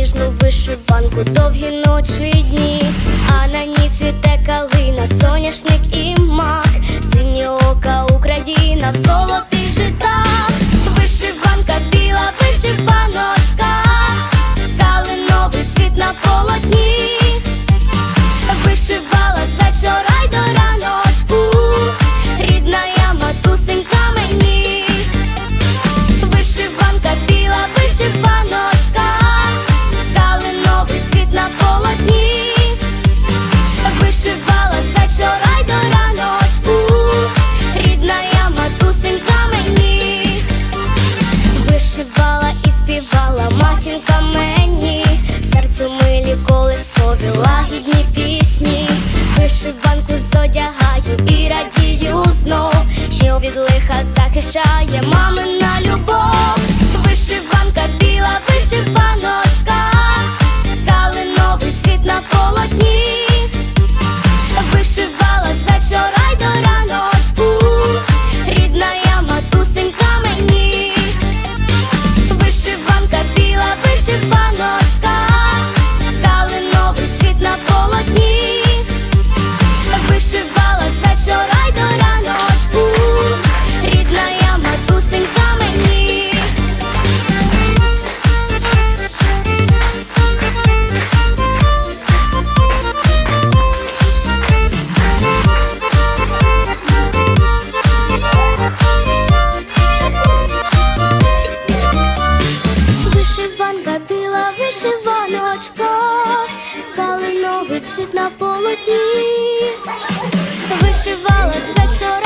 ніжну вишиванку, довгі ночі і дні, а на ній цвіте калина, соняшник і мак, сині ока Україна, в золотий жита, вишиванка біла, вишиваночка, калиновий цвіт на полотні. Серцю милі лагідні пісні, вишиванку зодягаю і радію знов, що від лиха захищає мамина вишиваночка, калиновий цвіт на полотні, вишивала з вечора.